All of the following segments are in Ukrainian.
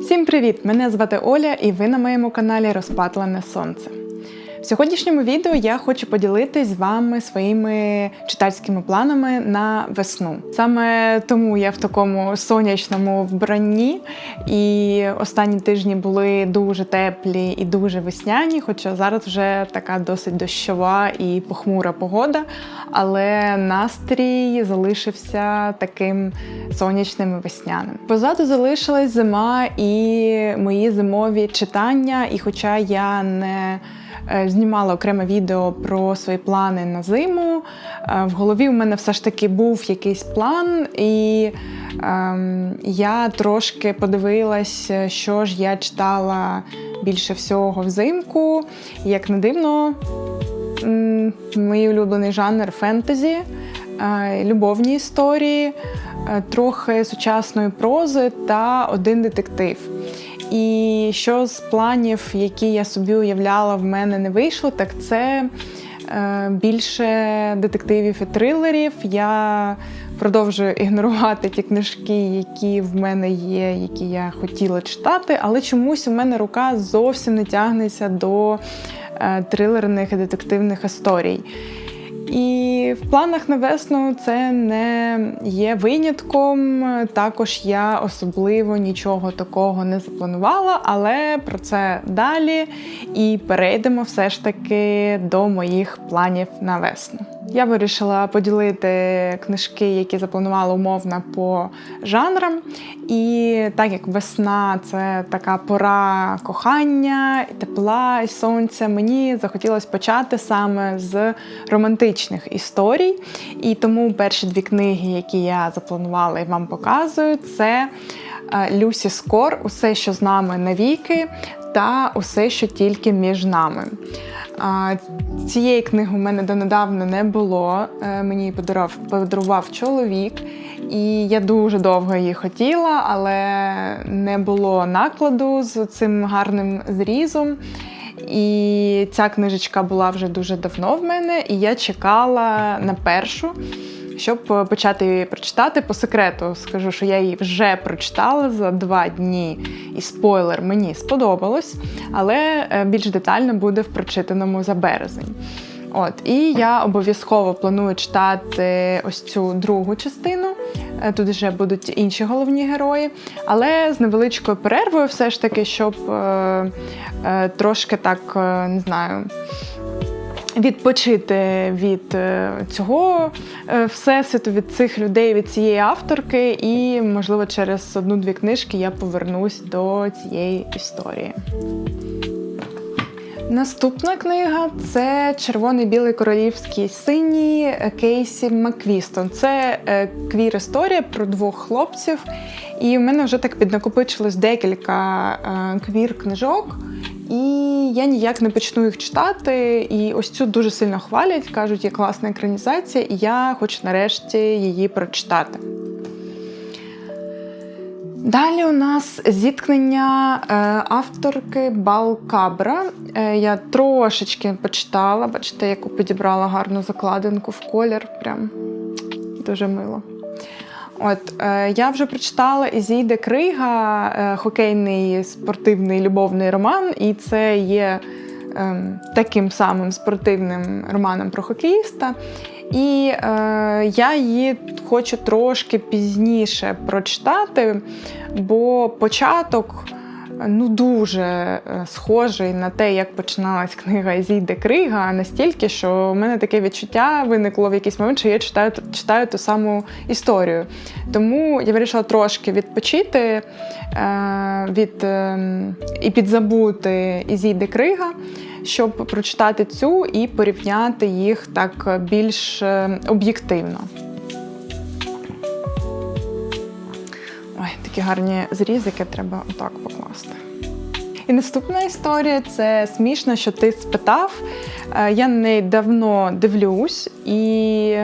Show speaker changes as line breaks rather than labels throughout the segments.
Всім привіт! Мене звати Оля, і ви на моєму каналі Розпатлене Сонце. В сьогоднішньому відео я хочу поділитись з вами своїми читацькими планами на весну. Саме тому я в такому сонячному вбранні, і останні тижні були дуже теплі і дуже весняні, хоча зараз вже така досить дощова і похмура погода, але настрій залишився таким сонячним і весняним. Позаду залишилась зима і мої зимові читання, і хоча я не знімала окреме відео про свої плани на зиму. е, В голові у мене все ж таки був якийсь план, і ем, я трошки подивилась, що ж я читала більше всього взимку. Як не дивно, мій улюблений жанр фентезі, е, любовні історії, е, трохи сучасної прози та один детектив. І що з планів, які я собі уявляла, в мене не вийшло, так це е, більше детективів і трилерів. Я продовжую ігнорувати ті книжки, які в мене є, які я хотіла читати, але чомусь у мене рука зовсім не тягнеться до е, трилерних і детективних історій. І в планах на весну це не є винятком. Також я особливо нічого такого не запланувала, але про це далі. І перейдемо все ж таки до моїх планів на весну. Я вирішила поділити книжки, які запланувала умовно по жанрам. І так як весна це така пора кохання, і тепла і сонця, мені захотілося почати саме з романтичних історій. І тому перші дві книги, які я запланувала і вам показую, це е, Люсі Скор Усе, що з нами навіки, та усе, що тільки між нами. Цієї книги у мене донедавна не було. Е, Мені її подарував, подарував чоловік, і я дуже довго її хотіла, але не було накладу з цим гарним зрізом. І ця книжечка була вже дуже давно в мене, і я чекала на першу, щоб почати її прочитати. По секрету скажу, що я її вже прочитала за два дні. І спойлер мені сподобалось, але е, більш детально буде в прочитаному за березень. От, і я обов'язково планую читати ось цю другу частину. Е, Тут вже будуть інші головні герої, але з невеличкою перервою, все ж таки, щоб е, е, трошки так е, не знаю. Відпочити від е, цього всесвіту, від цих людей, від цієї авторки, і, можливо, через одну-дві книжки я повернусь до цієї історії. Наступна книга це Червоний білий королівський синій Кейсі Маквістон. Це е, квір історія про двох хлопців. І в мене вже так піднакопичилось декілька е, квір книжок. І я ніяк не почну їх читати. І ось цю дуже сильно хвалять, кажуть, є класна екранізація, і я хочу нарешті її прочитати. Далі у нас зіткнення е, авторки Балкабра. Е, я трошечки почитала, бачите, яку підібрала гарну закладинку в колір. Прям дуже мило. От е, я вже прочитала Ізійде Крига, хокейний спортивний любовний роман, і це є е, таким самим спортивним романом про хокеїста. І е, я її хочу трошки пізніше прочитати, бо початок ну дуже е, схожий на те, як починалась книга Ізійде Крига, настільки, що в мене таке відчуття виникло в якийсь момент, що я читаю, читаю ту саму історію. Тому я вирішила трошки відпочити е, від, е, і підзабути Ізійде Крига, щоб прочитати цю і порівняти їх так більш е, об'єктивно. Ой, такі гарні зрізики треба отак покласти. І наступна історія це смішно, що ти спитав. Е, Я на неї давно дивлюсь і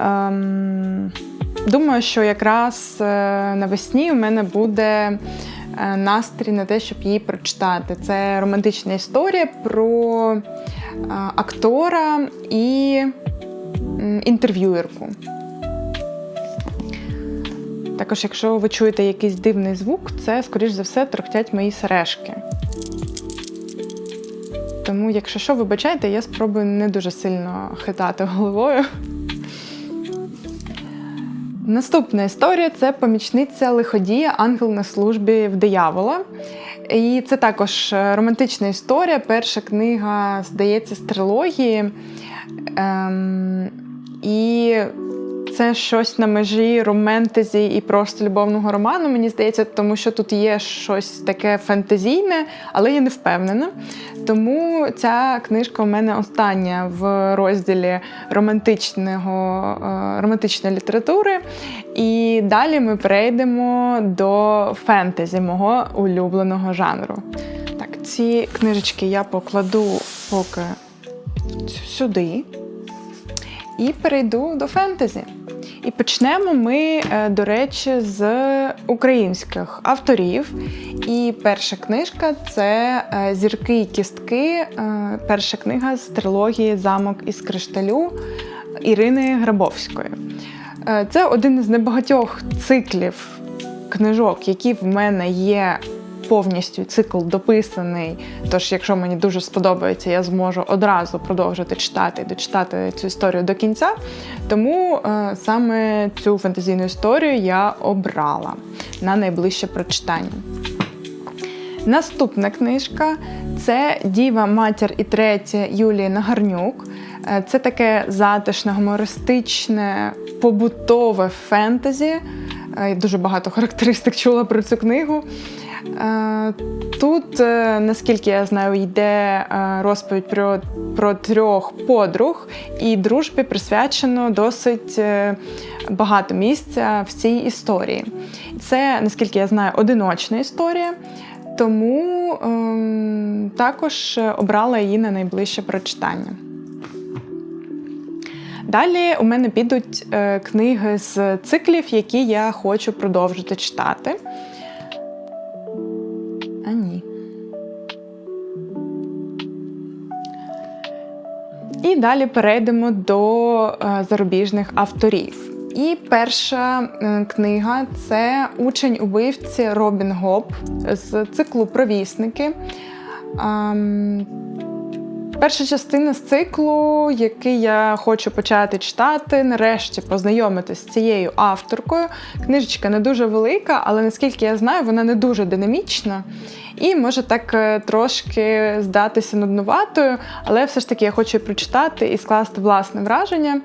ем, думаю, що якраз е, навесні у мене буде е, настрій на те, щоб її прочитати. Це романтична історія про актора і інтерв'юерку. Також, якщо ви чуєте якийсь дивний звук, це, скоріш за все, торохтять мої сережки. Тому, якщо що, вибачайте, я спробую не дуже сильно хитати головою. Наступна історія це помічниця лиходія, ангел на службі в диявола. І це також е, романтична історія. Перша книга, здається, з трилогії. Ем, і це щось на межі романтезі і просто любовного роману, мені здається, тому що тут є щось таке фентезійне, але я не впевнена. Тому ця книжка у мене остання в розділі романтичного, е, романтичної літератури. І далі ми перейдемо до фентезі, мого улюбленого жанру. Так, ці книжечки я покладу поки сюди. І перейду до фентезі. І почнемо ми, е, до речі, з українських авторів. І перша книжка це е, Зірки і кістки. е, Перша книга з трилогії Замок із кришталю Ірини Грабовської. Це один із небагатьох циклів книжок, які в мене є повністю цикл дописаний. Тож, якщо мені дуже сподобається, я зможу одразу продовжити читати і дочитати цю історію до кінця. Тому е, саме цю фантазійну історію я обрала на найближче прочитання. Наступна книжка це Діва, матір і третя Юлії Нагарнюк. Е, Це таке затишне, гумористичне, побутове фентезі. Е, дуже багато характеристик чула про цю книгу. Е, Тут, е, наскільки я знаю, йде е, розповідь про, про трьох подруг, і дружбі присвячено досить багато місця в цій історії. Це, наскільки я знаю, одиночна історія. Тому ем, також обрала її на найближче прочитання. Далі у мене підуть книги з циклів, які я хочу продовжити читати. І далі перейдемо до е, зарубіжних авторів. І перша е, книга це учень убивці Робін Гоп з циклу Провісники. Перша частина з циклу, який я хочу почати читати, нарешті познайомитися з цією авторкою. Книжечка не дуже велика, але наскільки я знаю, вона не дуже динамічна і може так е, трошки здатися нуднуватою, але все ж таки я хочу прочитати і скласти власне враження.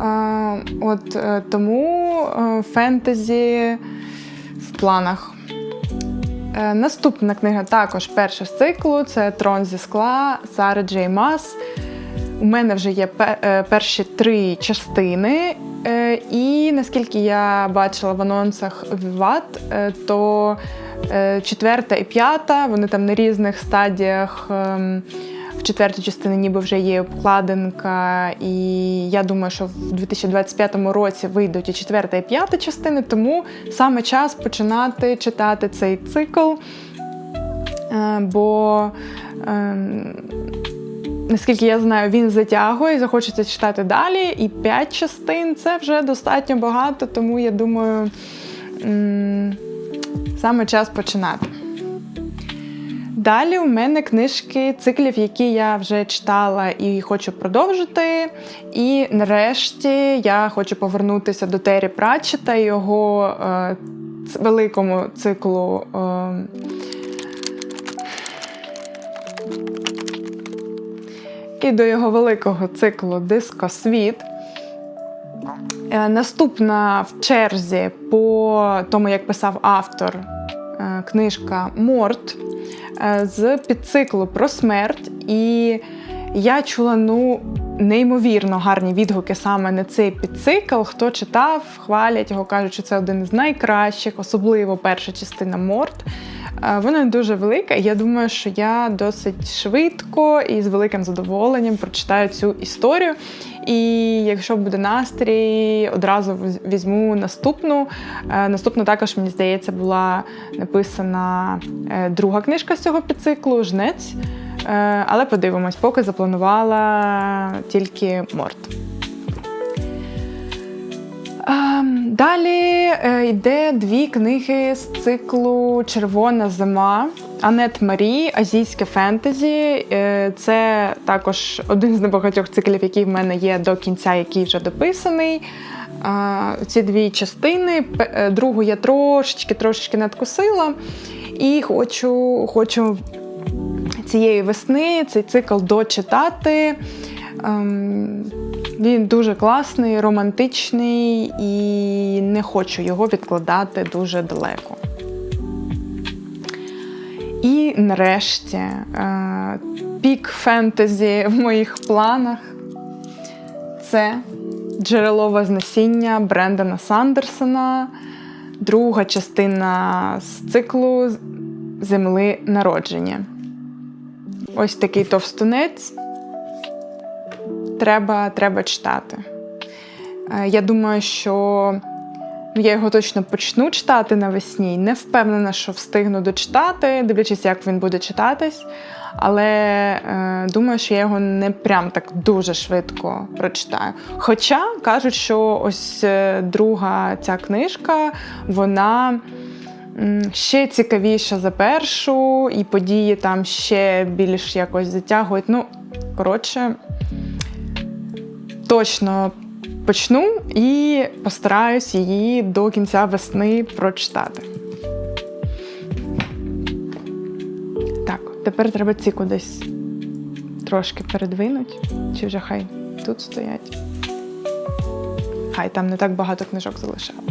Е, От е, тому фентезі в планах. Е, Наступна книга також перша з циклу це Трон зі скла Сари Джей Мас. У мене вже є е, перші три частини. Е, І наскільки я бачила в анонсах е, то четверта і п'ята, вони там на різних стадіях. В четвертій частині ніби вже є обкладинка, і я думаю, що в 2025 році вийдуть і четверта, і п'ята частини, тому саме час починати читати цей цикл. Е, Бо ем, наскільки я знаю, він затягує, захочеться читати далі. І п'ять частин це вже достатньо багато, тому я думаю, саме час починати. Далі у мене книжки циклів, які я вже читала і хочу продовжити. І нарешті я хочу повернутися до Террі Пратчета і його е, великому циклу. Е, і до його великого циклу Дискосвіт. Е, Наступна в черзі по тому, як писав автор, книжка Морт е, з підциклу про смерть. І я чула ну, неймовірно гарні відгуки саме на цей підцикл. Хто читав, хвалять його, кажуть, що це один з найкращих, особливо перша частина Морт. Вона дуже велика, я думаю, що я досить швидко і з великим задоволенням прочитаю цю історію. І якщо буде настрій, одразу візьму наступну. Е, Наступна також, мені здається, була написана е, друга книжка з цього підциклу Жнець. Е, Але подивимось, поки запланувала тільки Морт. Ем, Далі е, йде дві книги з циклу Червона зима Анет Марі, Азійське фентезі. Е, Це також один з небагатьох циклів, який в мене є до кінця, який вже дописаний. Е, Ці дві частини. Другу я трошечки трошечки надкусила. І хочу, хочу цієї весни цей цикл дочитати. Він дуже класний, романтичний і не хочу його відкладати дуже далеко. І нарешті е, пік фентезі в моїх планах це джерело Вознесіння Брендана Сандерсона, друга частина з циклу Земли народження. Ось такий товстунець. Треба, треба читати. Е, Я думаю, що ну, я його точно почну читати навесні. Не впевнена, що встигну дочитати, дивлячись, як він буде читатись. Але е, думаю, що я його не прям так дуже швидко прочитаю. Хоча кажуть, що ось е, друга ця книжка, вона ще цікавіша за першу, і події там ще більш якось затягують. Ну, коротше, точно почну і постараюсь її до кінця весни прочитати. Так, тепер треба ці кудись трошки передвинуть. Чи вже хай тут стоять. Хай там не так багато книжок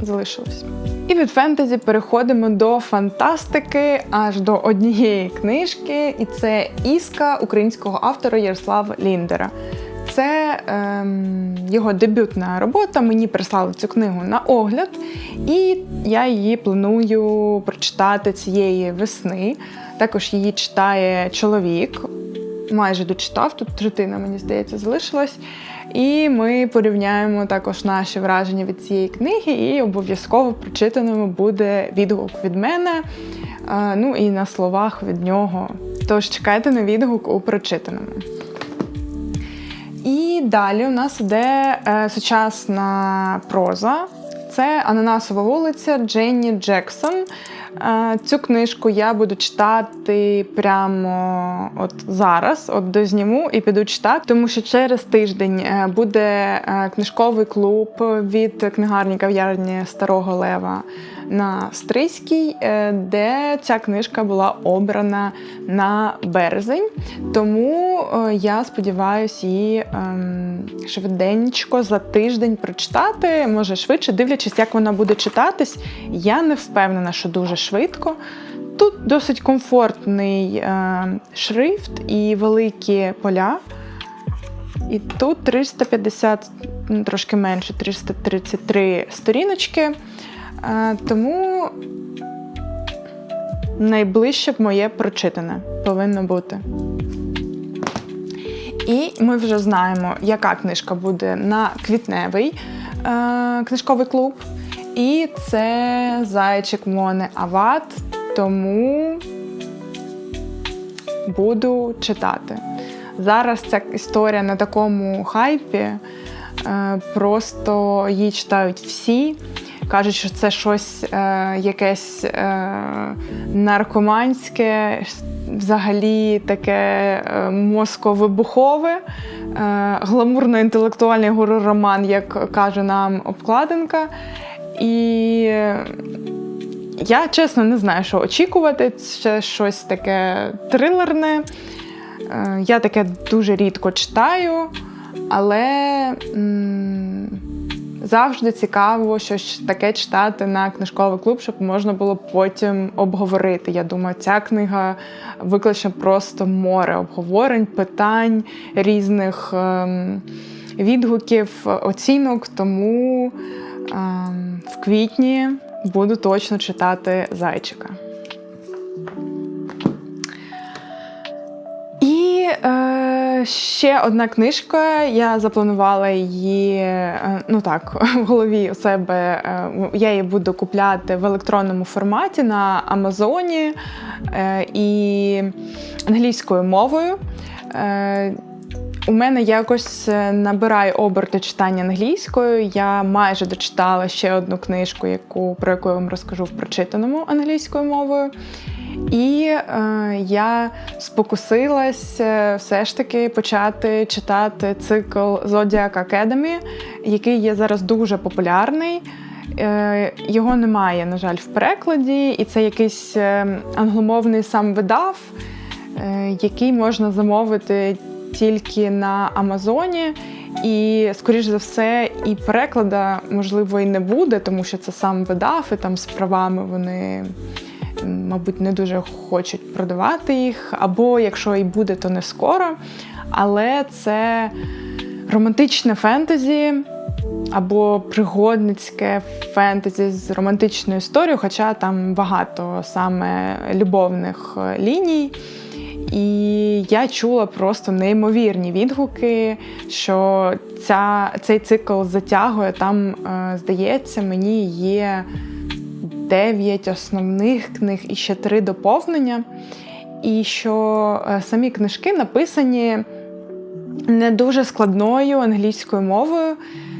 залишилось. І від фентезі переходимо до фантастики аж до однієї книжки, і це Іска українського автора Ярослава Ліндера. Це ем, його дебютна робота. Мені прислали цю книгу на огляд, і я її планую прочитати цієї весни. Також її читає чоловік. Майже дочитав, тут третина, мені здається, залишилась. І ми порівняємо також наші враження від цієї книги, і обов'язково прочитаному буде відгук від мене. е, Ну і на словах від нього. Тож чекайте на відгук у прочитаному. І далі у нас іде е, сучасна проза. Це Ананасова вулиця Дженні Джексон. Цю книжку я буду читати прямо от зараз, от дозніму і піду читати, тому що через тиждень е, буде е, книжковий клуб від книгарні кав'ярні Старого Лева на Стрийській, е, де ця книжка була обрана на березень. Тому я сподіваюся її ем, швиденько за тиждень прочитати, може швидше, дивлячись, як вона буде читатись. Я не впевнена, що дуже швидко. Тут досить комфортний е, шрифт і великі поля. І тут 350, ну, трошки менше, 333 сторіночки. Е, тому найближче б моє прочитане повинно бути. І ми вже знаємо, яка книжка буде на квітневий е, книжковий клуб. І це зайчик Моне Ават. Тому буду читати. Зараз ця історія на такому хайпі. е, Просто її читають всі. Кажуть, що це щось е, якесь е, наркоманське, взагалі таке мозковибухове, гламурно-інтелектуальний горор-роман, як каже нам обкладинка. І я чесно не знаю, що очікувати. Це щось таке трилерне. Е, Я таке дуже рідко читаю, але м, завжди цікаво щось таке читати на книжковий клуб, щоб можна було потім обговорити. Я думаю, ця книга викличе просто море обговорень, питань, різних ем, відгуків, оцінок. Тому ем, квітні буду точно читати зайчика. І е, ще одна книжка. Я запланувала її, е, ну так, в голові у себе. Е, я її буду купляти в електронному форматі на Амазоні е, і англійською мовою. Е, у мене якось е, набирає оберти читання англійською. Я майже дочитала ще одну книжку, яку, про яку я вам розкажу в прочитаному англійською мовою. І е, я спокусилась е, все ж таки почати читати цикл Zodiac Academy, який є зараз дуже популярний. Е, Його немає, на жаль, в перекладі, і це якийсь е, англомовний сам видав, е, який можна замовити тільки на Амазоні. І, скоріш за все, і переклада, можливо, і не буде, тому що це сам видав, і там з правами вони, мабуть, не дуже хочуть продавати їх. Або якщо і буде, то не скоро. Але це романтичне фентезі або пригодницьке фентезі з романтичною історією, хоча там багато саме любовних е, ліній. І я чула просто неймовірні відгуки, що ця, цей цикл затягує. Там, е, здається, мені є 9 основних книг і ще три доповнення. І що е, самі книжки написані не дуже складною англійською мовою.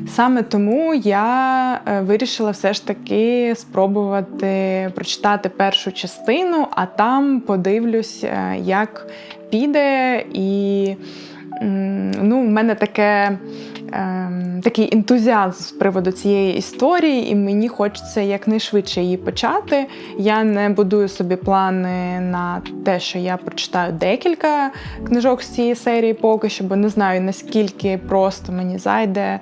Саме тому я е, вирішила все ж таки спробувати прочитати першу частину, а там подивлюсь, е, як піде. І ну, в мене таке, ем, такий ентузіазм з приводу цієї історії, і мені хочеться якнайшвидше її почати. Я не будую собі плани на те, що я прочитаю декілька книжок з цієї серії поки що, бо не знаю наскільки просто мені зайде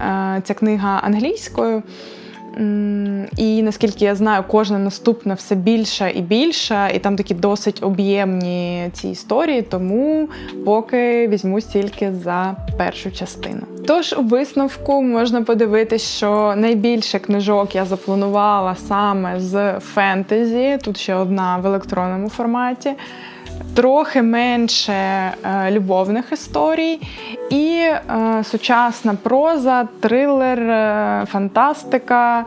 е, ця книга англійською. І наскільки я знаю, кожна наступна все більша і більша, і там такі досить об'ємні ці історії, тому поки візьмусь тільки за першу частину. Тож у висновку можна подивитись, що найбільше книжок я запланувала саме з фентезі. Тут ще одна в електронному форматі. Трохи менше е, любовних історій, і е, сучасна проза, трилер, е, фантастика.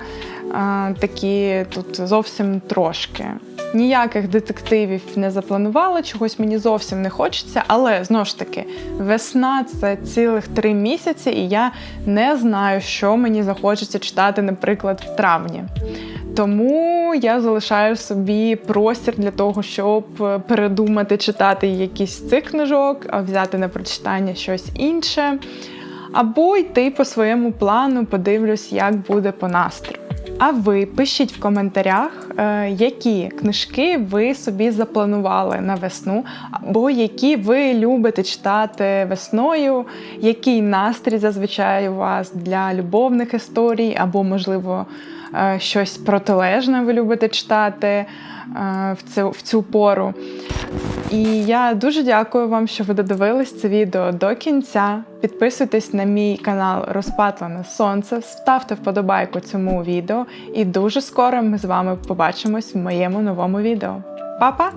Такі тут зовсім трошки. Ніяких детективів не запланувала, чогось мені зовсім не хочеться, але знову ж таки, весна це цілих три місяці, і я не знаю, що мені захочеться читати, наприклад, в травні. Тому я залишаю собі простір для того, щоб передумати читати якісь з цих книжок, а взяти на прочитання щось інше. Або йти по своєму плану, подивлюсь, як буде по настрою. А ви пишіть в коментарях, е, які книжки ви собі запланували на весну, або які ви любите читати весною, який настрій зазвичай у вас для любовних історій, або, можливо, е, щось протилежне ви любите читати е, в цю, в цю пору. І я дуже дякую вам, що ви додивились це відео до кінця. Підписуйтесь на мій канал Розпатлене Сонце, ставте вподобайку цьому відео, і дуже скоро ми з вами побачимось в моєму новому відео. Па-па!